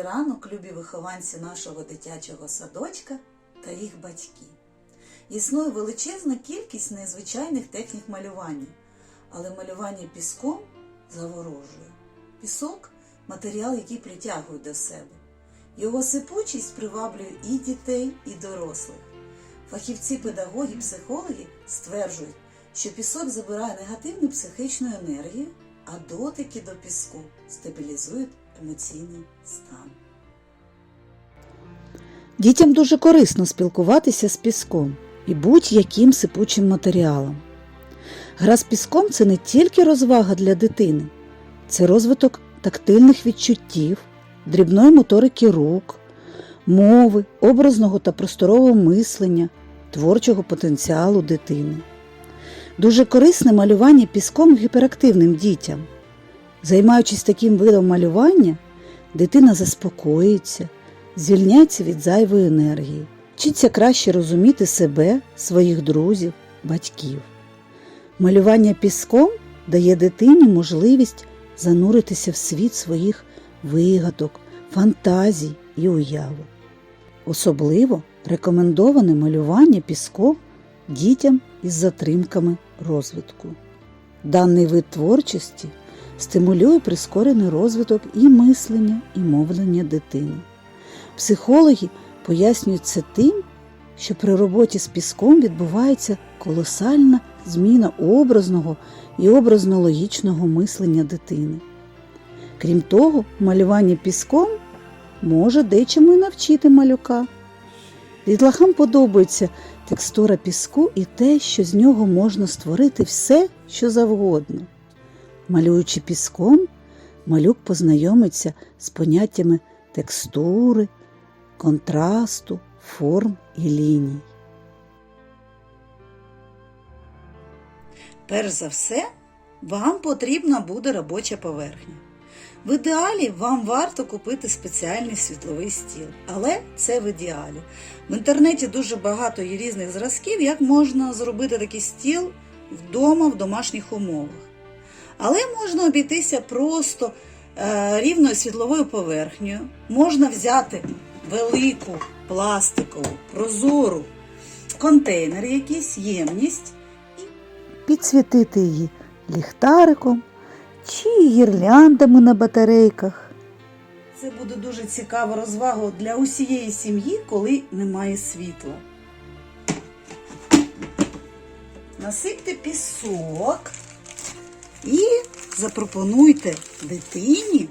Добрий ранок, любі вихованці нашого дитячого садочка та їх батьки. Існує величезна кількість незвичайних технік малювання, але малювання піском заворожує. Пісок матеріал, який притягує до себе. Його сипучість приваблює і дітей, і дорослих. Фахівці, педагоги, психологи стверджують, що пісок забирає негативну психічну енергію, а дотики до піску стабілізують емоційний стан. Дітям дуже корисно спілкуватися з піском і будь-яким сипучим матеріалом. Гра з піском це не тільки розвага для дитини, це розвиток тактильних відчуттів, дрібної моторики рук, мови, образного та просторового мислення, творчого потенціалу дитини. Дуже корисне малювання піском гіперактивним дітям. Займаючись таким видом малювання, дитина заспокоїться, звільняється від зайвої енергії, вчиться краще розуміти себе, своїх друзів, батьків. Малювання піском дає дитині можливість зануритися в світ своїх вигадок, фантазій і уяви. Особливо рекомендоване малювання піском дітям із затримками розвитку. Даний вид творчості стимулює прискорений розвиток і мислення, і мовлення дитини. Психологи пояснюють це тим, що при роботі з піском відбувається колосальна зміна образного і образно-логічного мислення дитини. Крім того, малювання піском може дечому й навчити малюка. Дітлахам подобається текстура піску і те, що з нього можна створити все, що завгодно. Малюючи піском, малюк познайомиться з поняттями текстури, контрасту, форм і ліній. Перш за все, вам потрібна буде робоча поверхня. В ідеалі вам варто купити спеціальний світловий стіл, але це в ідеалі. В інтернеті дуже багато є різних зразків, як можна зробити такий стіл вдома в домашніх умовах. Але можна обійтися просто е, рівною світловою поверхнею. Можна взяти велику пластикову, прозору контейнер, якийсь ємність і Підсвітити її ліхтариком чи гірляндами на батарейках. Це буде дуже цікава розвага для усієї сім'ї, коли немає світла. Насипте пісок і запропонуйте дитині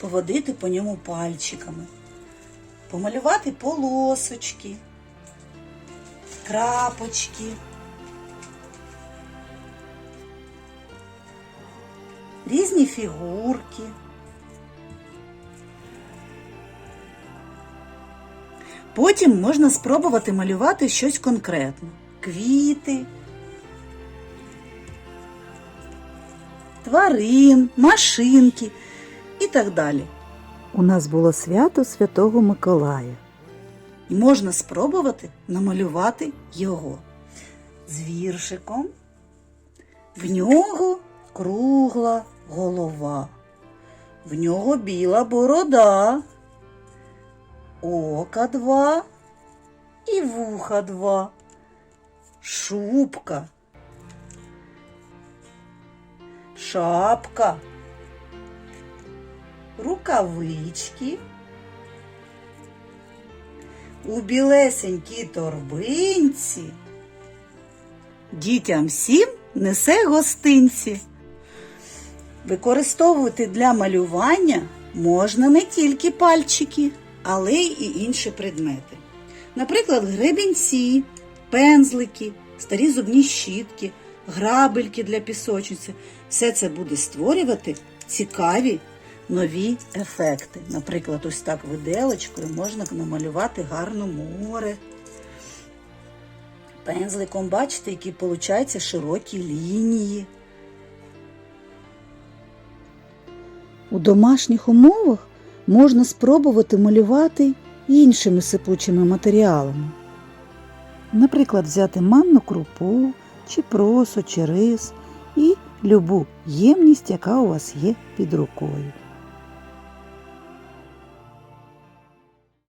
поводити по ньому пальчиками, помалювати полосочки, крапочки. Різні фігурки. Потім можна спробувати малювати щось конкретне. Квіти, тварин, машинки і так далі. У нас було свято Святого Миколая. І можна спробувати намалювати його з віршиком. В нього кругла голова, в нього біла борода, ока два і вуха два, шубка, шапка, рукавички. У білесенькій торбинці дітям всім несе гостинці. Використовувати для малювання можна не тільки пальчики, але й інші предмети. Наприклад, гребінці, пензлики, старі зубні щітки, грабельки для пісочниці. Все це буде створювати цікаві нові ефекти. Наприклад, ось так виделочкою можна намалювати гарне море. Пензликом, бачите, які получаються широкі лінії. У домашніх умовах можна спробувати малювати іншими сипучими матеріалами. Наприклад, взяти манну крупу, чи просо, чи рис і любу ємність, яка у вас є під рукою.